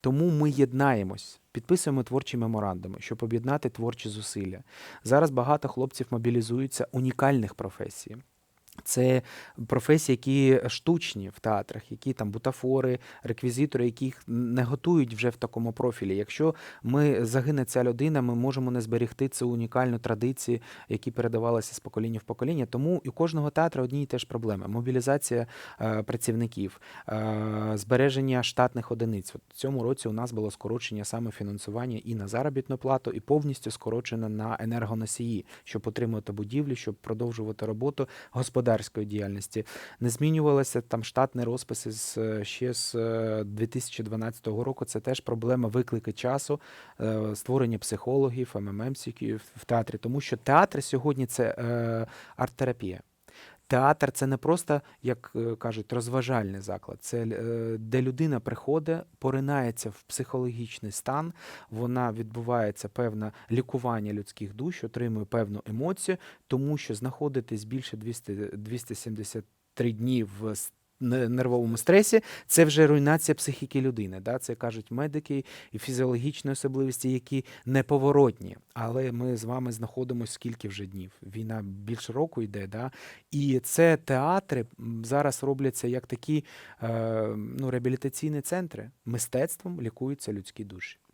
Тому ми єднаємось, підписуємо творчі меморандуми, щоб об'єднати творчі зусилля. Зараз багато хлопців мобілізуються унікальних професій. Це професії, які штучні в театрах, які там бутафори, реквізитори, яких не готують вже в такому профілі. Якщо ми загине ця людина, ми можемо не зберегти цю унікальну традицію, які передавалися з покоління в покоління. Тому і у кожного театру одні і теж проблеми: мобілізація е, працівників, е, збереження штатних одиниць. От в цьому році у нас було скорочення саме фінансування і на заробітну плату, і повністю скорочено на енергоносії, щоб отримувати будівлі, щоб продовжувати роботу господарської діяльності. Не змінювалися там штатні розписи з е, ще з е, 2012 року. Це теж проблема виклики часу, е, створення психологів, МММ в театрі, тому що театр сьогодні це е, арт-терапія. Театр це не просто, як е, кажуть, розважальний заклад. Це е, де людина приходить, поринається в психологічний стан, вона відбувається певне лікування людських душ, отримує певну емоцію, тому що знаходитись більше 200, 273 дні в нервовому стресі, це вже руйнація психіки людини. Да? Це кажуть медики і фізіологічні особливості, які неповоротні. Але ми з вами знаходимося скільки вже днів. Війна більше року йде, да? і це театри зараз робляться як такі е, ну, реабілітаційні центри. Мистецтвом лікуються людські душі.